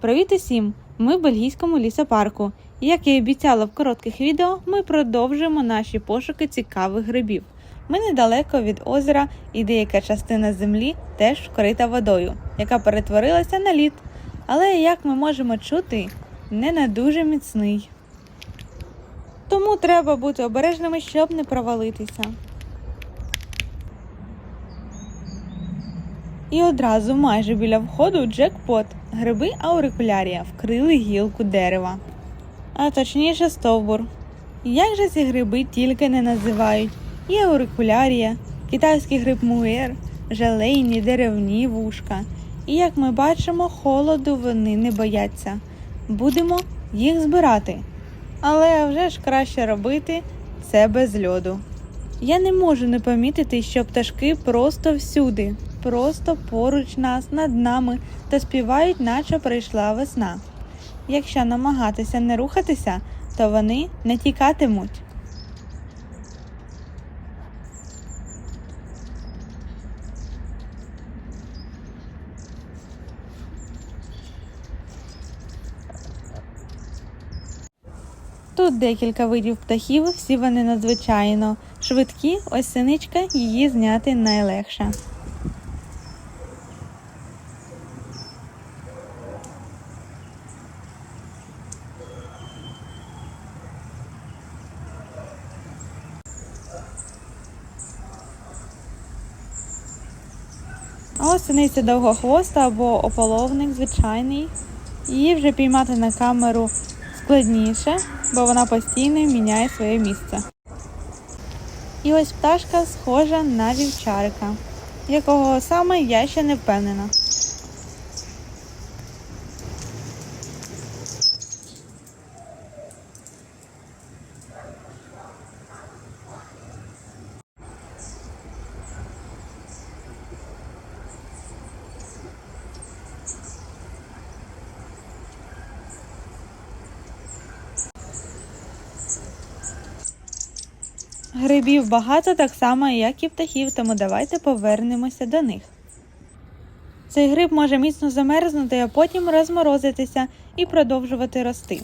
Привіт усім! Ми в бельгійському лісопарку. Як я і обіцяла в коротких відео, ми продовжуємо наші пошуки цікавих грибів. Ми недалеко від озера, і деяка частина землі теж вкрита водою, яка перетворилася на лід. Але, як ми можемо чути, не на дуже міцний. Тому треба бути обережними, щоб не провалитися. І одразу майже біля входу джекпот. Гриби аурикулярія вкрили гілку дерева. А точніше стовбур. Як же ці гриби тільки не називають? І аурикулярія, китайський гриб муер, желейні деревні вушка. І як ми бачимо, холоду вони не бояться. Будемо їх збирати. Але вже ж краще робити це без льоду. Я не можу не помітити, що пташки просто всюди, просто поруч нас, над нами та співають, наче прийшла весна. Якщо намагатися не рухатися, то вони не тікатимуть. Тут декілька видів птахів, всі вони надзвичайно швидкі, ось синичка, її зняти найлегше. А ось синиця довгохвоста або ополовник звичайний. Її вже піймати на камеру складніше, бо вона постійно міняє своє місце. І ось пташка схожа на вівчарика, якого саме я ще не впевнена. Грибів багато так само, як і птахів, тому давайте повернемося до них. Цей гриб може міцно замерзнути, а потім розморозитися і продовжувати рости.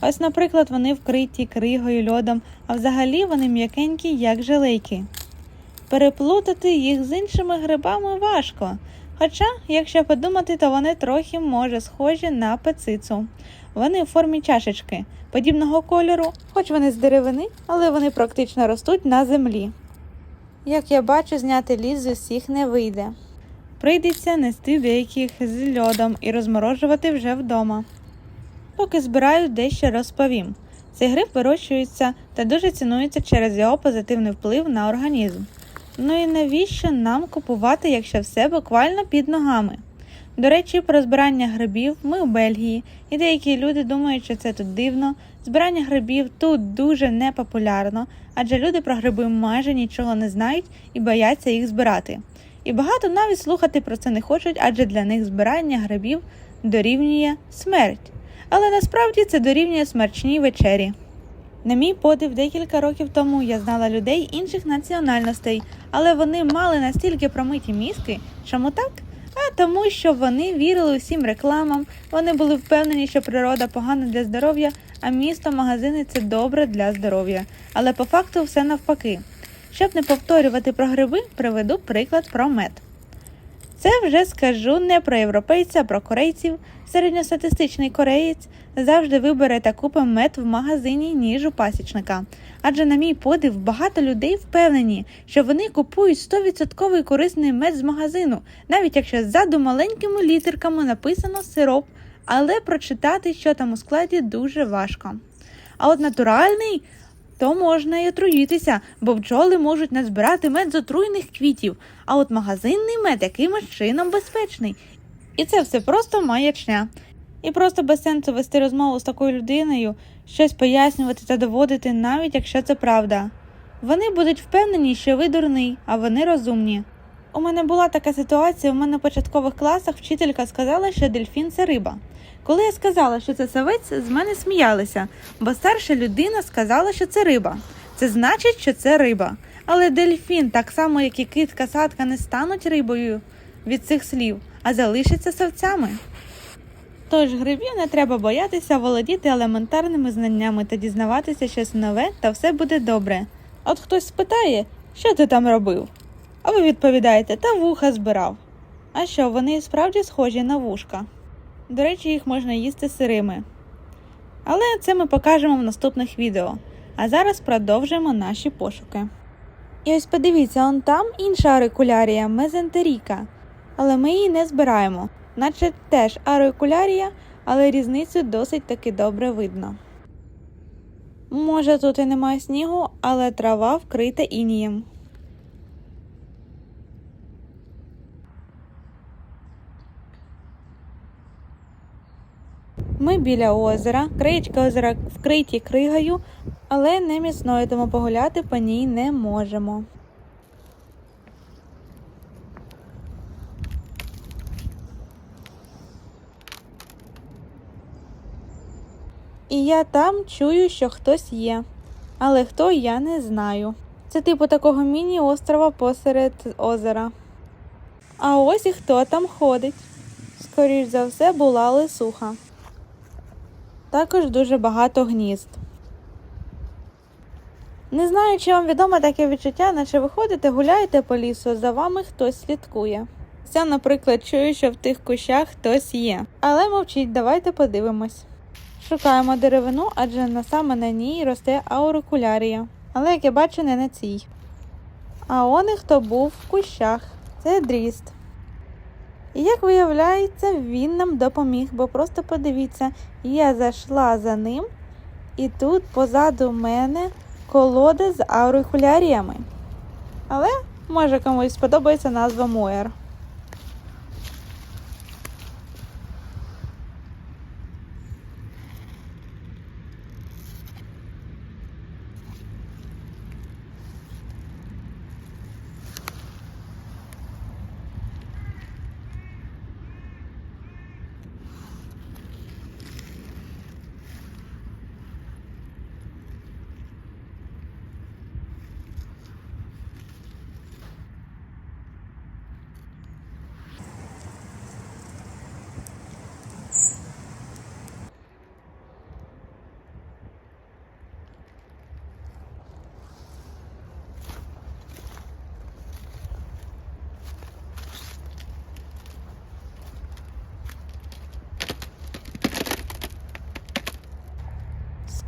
Ось, наприклад, вони вкриті кригою льодом, а взагалі вони м'якенькі, як желейки. Переплутати їх з іншими грибами важко. Хоча, якщо подумати, то вони трохи може схожі на пецицу. Вони в формі чашечки, подібного кольору, хоч вони з деревини, але вони практично ростуть на землі. Як я бачу, зняти ліс з усіх не вийде. Прийдеться нести деяких з льодом і розморожувати вже вдома. Поки збираю, дещо розповім. Цей гриб вирощується та дуже цінується через його позитивний вплив на організм. Ну і навіщо нам купувати, якщо все буквально під ногами? До речі, про збирання грибів ми у Бельгії, і деякі люди думають, що це тут дивно. Збирання грибів тут дуже непопулярно, адже люди про гриби майже нічого не знають і бояться їх збирати. І багато навіть слухати про це не хочуть, адже для них збирання грибів дорівнює смерть. Але насправді це дорівнює смачній вечері. На мій подив, декілька років тому я знала людей інших національностей, але вони мали настільки промиті мізки. Чому так? А тому, що вони вірили усім рекламам, вони були впевнені, що природа погана для здоров'я, а місто, магазини це добре для здоров'я. Але по факту все навпаки. Щоб не повторювати про гриби, приведу приклад про мед. Це вже скажу не про європейця, а про корейців. Середньостатистичний кореєць завжди вибере та купить мед в магазині, ніж у пасічника. Адже, на мій подив, багато людей впевнені, що вони купують 100% корисний мед з магазину, навіть якщо ззаду маленькими літерками написано сироп, але прочитати, що там у складі, дуже важко. А от натуральний. То можна і отруїтися, бо бджоли можуть назбирати мед з отруйних квітів, а от магазинний мед якимось чином безпечний. І це все просто маячня. І просто без сенсу вести розмову з такою людиною, щось пояснювати та доводити, навіть якщо це правда. Вони будуть впевнені, що ви дурний, а вони розумні. У мене була така ситуація, у мене в початкових класах вчителька сказала, що дельфін це риба. Коли я сказала, що це савець, з мене сміялися, бо старша людина сказала, що це риба. Це значить, що це риба. Але дельфін, так само як і кит, касатка, не стануть рибою від цих слів, а залишаться савцями. Тож грибів не треба боятися володіти елементарними знаннями та дізнаватися щось нове, та все буде добре. От хтось спитає, що ти там робив? А ви відповідаєте, та вуха збирав. А що, вони справді схожі на вушка. До речі, їх можна їсти сирими. Але це ми покажемо в наступних відео. А зараз продовжуємо наші пошуки. І ось подивіться, он там інша арикулярія мезентеріка. Але ми її не збираємо, наче теж арикулярія, але різницю досить таки добре видно. Може, тут і немає снігу, але трава вкрита інієм. Ми біля озера, краєчки озера вкриті кригою, але не міцною, тому погуляти по ній не можемо. І я там чую, що хтось є. Але хто я не знаю. Це типу такого міні-острова посеред озера. А ось і хто там ходить. Скоріш за все, була лисуха. Також дуже багато гнізд. Не знаю, чи вам відомо таке відчуття, наче ви ходите, гуляєте по лісу, за вами хтось слідкує. Я, наприклад, чую, що в тих кущах хтось є. Але мовчіть, давайте подивимось. Шукаємо деревину, адже на саме на ній росте аурикулярія. Але, як я бачу, не на цій. А он і хто був в кущах. Це дріст. І як виявляється, він нам допоміг, бо просто подивіться, я зайшла за ним, і тут позаду мене колода з аурикуляріями. Але може комусь сподобається назва Моєр.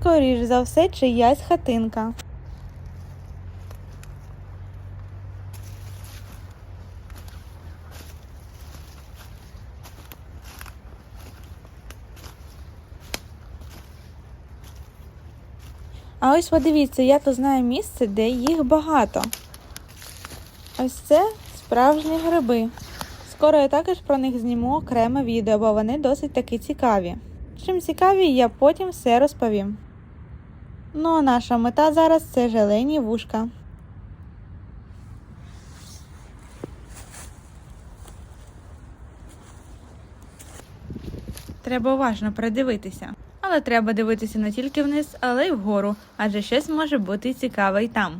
Скоріш за все, чиясь хатинка. А ось подивіться, я тут знаю місце, де їх багато. Ось це справжні гриби. Скоро я також про них зніму окреме відео, бо вони досить таки цікаві. Чим цікаві, я потім все розповім. Ну а наша мета зараз це желені вушка. Треба уважно придивитися. Але треба дивитися не тільки вниз, але й вгору, адже щось може бути цікаве й там.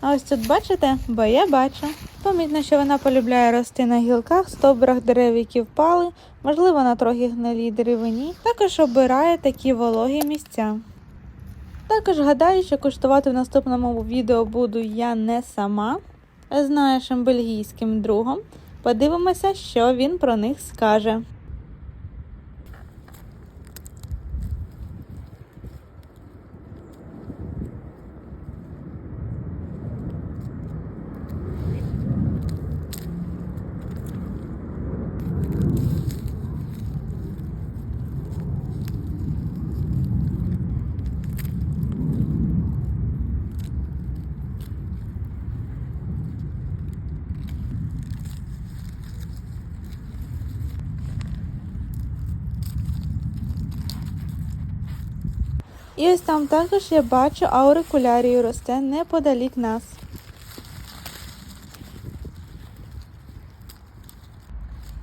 А ось тут бачите, бо я бачу. Помітно, що вона полюбляє рости на гілках, стовбурах дерев, які впали, можливо, на трохи гнилій деревині. Також обирає такі вологі місця. Також гадаю, що куштувати в наступному відео буду я не сама, з нашим бельгійським другом. Подивимося, що він про них скаже. І ось там також я бачу аурикулярію росте неподалік нас.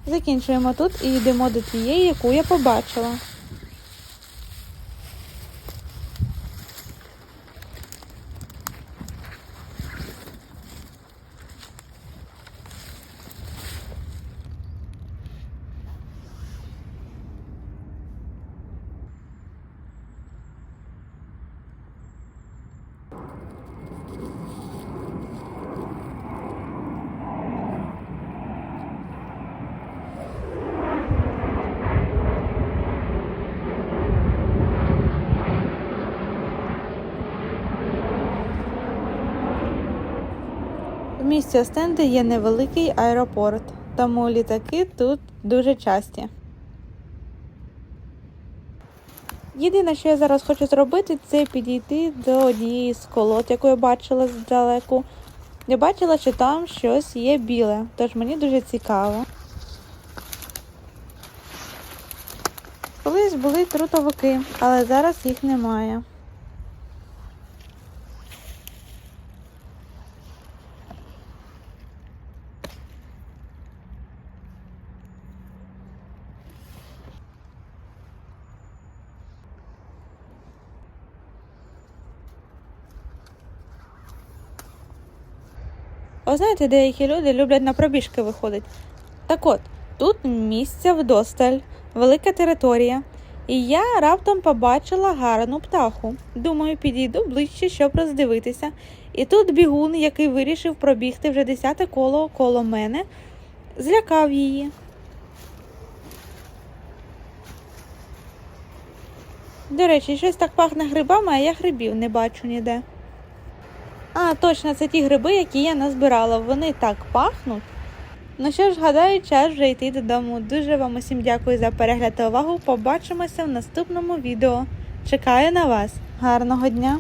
Закінчуємо тут і йдемо до тієї, яку я побачила. Місті Остенди є невеликий аеропорт, тому літаки тут дуже часті. Єдине, що я зараз хочу зробити, це підійти до однієї з колод, яку я бачила здалеку. Я бачила, що там щось є біле, тож мені дуже цікаво. Колись були трутовики, але зараз їх немає. О, знаєте, деякі люди люблять на пробіжки виходити. Так от, тут місця вдосталь, велика територія. І я раптом побачила гарну птаху. Думаю, підійду ближче, щоб роздивитися. І тут бігун, який вирішив пробігти вже десяте коло коло мене, злякав її. До речі, щось так пахне грибами, а я грибів не бачу ніде. А, точно, це ті гриби, які я назбирала. Вони так пахнуть. Ну що ж, гадаю, час вже йти додому. Дуже вам усім дякую за перегляд та увагу. Побачимося в наступному відео. Чекаю на вас. Гарного дня!